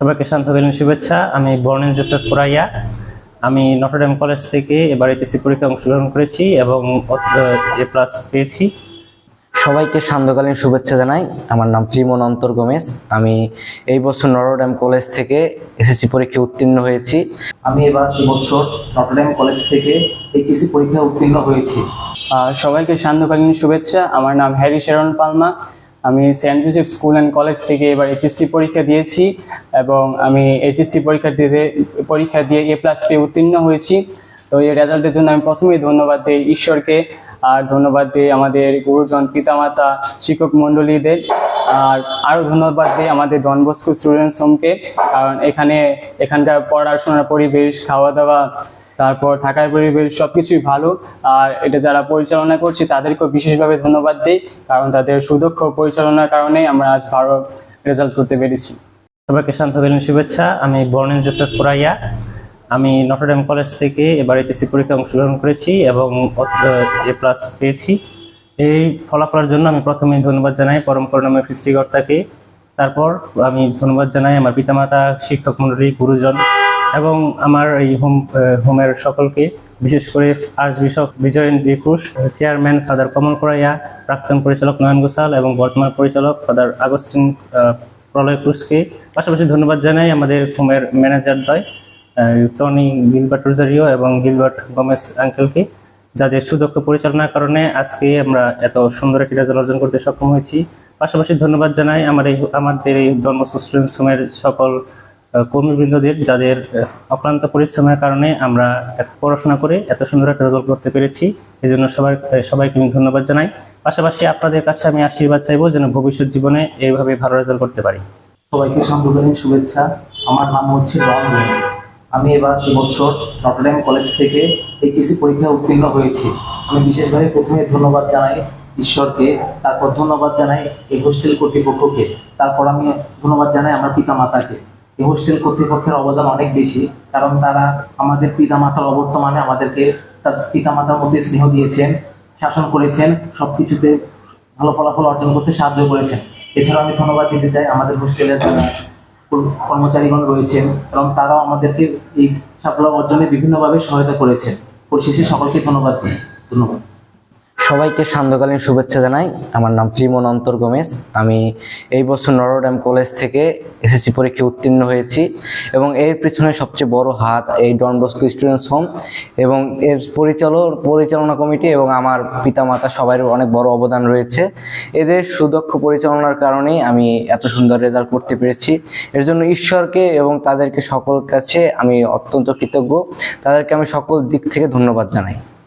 সবাইকে শান্তকালীন শুভেচ্ছা। আমি বর্ণেন জোসেফ পুরাইয়া। আমি নটরডেম কলেজ থেকে এবার এইচএসসি পরীক্ষায় অংশগ্রহণ করেছি এবং এ প্লাস পেয়েছি। সবাইকে সান্ধ্যকালীন শুভেচ্ছা জানাই। আমার নাম প্রিমন অন্তর গোমেশ। আমি এই বছর নরোড্যাম কলেজ থেকে এসএসসি পরীক্ষায় উত্তীর্ণ হয়েছি। আমি এবার এবছর নটরডেম কলেজ থেকে এইচএসসি পরীক্ষায় উত্তীর্ণ হয়েছি। সবাইকে সান্ধ্যকালীন শুভেচ্ছা। আমার নাম হ্যারি শেরন পালমা। আমি Saint Joseph school and college থেকে এবার এইচএসসি পরীক্ষা দিয়েছি এবং আমি এইচএসসি পরীক্ষা দিয়ে পরীক্ষা দিয়ে এ প্লাস পেয়ে উত্তীর্ণ হয়েছি। তো এই রেজাল্টের জন্য আমি প্রথমেই ধন্যবাদ দিই ঈশ্বরকে আর ধন্যবাদ দিই আমাদের গুরুজন, পিতামাতা, শিক্ষক মণ্ডলীদের। আর আরও ধন্যবাদ দিই আমাদের ডন বস্কো স্টুডেন্টস হোমকে কারণ এখানে এখানকার পড়াশোনার পরিবেশ, খাওয়া দাওয়া তারপর থাকার পরিবেশ সবকিছুই ভালো। আর এটা যারা পরিচালনা করছে, তাদেরকেও বিশেষভাবে ধন্যবাদ দিই, কারণ তাদের সুদক্ষ পরিচালনার কারণে আমরা আজ ভালো রেজাল্ট করতে পেরেছি। সবাইকে শান্তকালীন শুভেচ্ছা। আমি বর্ণেন জোসেফ পুরাইয়া আমি নটরডেম কলেজ থেকে এবার এইচএসসি পরীক্ষায় অংশগ্রহণ করেছি এবং, এ প্লাস পেয়েছি। এই ফলাফলের জন্য আমি প্রথমেই ধন্যবাদ জানাই পরম করুণাময় সৃষ্টিকর্তাকে। তারপর আমি ধন্যবাদ জানাই আমার পিতামাতা, শিক্ষক মন্ডলী, গুরুজন। এবং আমার এই হোম হোমের সকলকে বিশেষ করে আর্চ বিশপ বিজয় একুশ চেয়ারম্যান ফাদার কমল কোরাইয়া প্রাক্তন পরিচালক নয়ন গোসাল এবং বর্তমান পরিচালক ফাদার আগস্টিন প্রলয় ক্রুশকে পাশাপাশি ধন্যবাদ জানাই আমাদের হোমের ম্যানেজার দ্বয় আহ, টনি গিলবার্ট রোজারিও এবং গিলবার্ট গমেস আঙ্কেলকে যাদের সুদক্ষ পরিচালনার কারণে আজকে আমরা এত সুন্দর একটি রেজাল্ট অর্জন করতে সক্ষম হয়েছি। পাশাপাশি ধন্যবাদ জানাই আমার এই আমাদের এই জন্ম স্টুডেন্টস হোমের সকল কর্মীবৃন্দদের যাদের অক্লান্ত পরিশ্রমের কারণে আমরা এত পড়াশোনা করে এত সুন্দর একটা রেজাল্ট করতে পেরেছি এই জন্য সবাই সবাইকে আমি ধন্যবাদ জানাই। পাশাপাশি আপনাদের কাছে আমি আশীর্বাদ চাইব যেন ভবিষ্যৎ জীবনে এইভাবে ভালো রেজাল্ট করতে পারি। সবাইকে সান্ধ্যকালীন শুভেচ্ছা। আমার নাম হচ্ছে আমি এবার এবছর নটরডেম কলেজ থেকে এইচএসসি পরীক্ষায় উত্তীর্ণ হয়েছি। আমি বিশেষভাবে প্রথমে ধন্যবাদ জানাই ঈশ্বরকে, তারপর ধন্যবাদ জানাই এই হোস্টেল কর্তৃপক্ষকে। তারপর আমি ধন্যবাদ জানাই আমার পিতা মাতাকে হোস্টেল কর্তৃপক্ষের অবদান অনেক বেশি, কারণ তারা আমাদের পিতা মাতার অবর্তমানে আমাদেরকে তার পিতা মাতার মধ্যে স্নেহ দিয়েছেন, শাসন করেছেন, সবকিছুতে ভালো ফলাফল অর্জন করতে সাহায্য করেছেন। এছাড়াও আমি ধন্যবাদ দিতে চাই আমাদের হোস্টেলের কর্মচারীগণ রয়েছেন এবং তারাও আমাদেরকে এই সাফল্য অর্জনে বিভিন্নভাবে সহায়তা করেছেন। পরিশেষে সকলকে ধন্যবাদ। দিই ধন্যবাদ। সবাইকে সান্ধ্যকালীন শুভেচ্ছা জানাই। আমার নাম প্রিমন অন্তর গোমেশ। আমি এই বছর নরোড্যাম কলেজ থেকে এসএসসি পরীক্ষায় উত্তীর্ণ হয়েছি এবং এর পিছনে সবচেয়ে বড় হাত এই ডন বস্কো স্টুডেন্টস হোম এবং এর পরিচালক, পরিচালনা কমিটি এবং আমার পিতামাতা সবার অনেক বড় অবদান রয়েছে। এদের সুদক্ষ পরিচালনার কারণেই আমি এত সুন্দর রেজাল্ট করতে পেরেছি। এর জন্য ঈশ্বরকে এবং তাদেরকে সকল কাছে আমি অত্যন্ত কৃতজ্ঞ। তাদেরকে আমি সকল দিক থেকে ধন্যবাদ জানাই।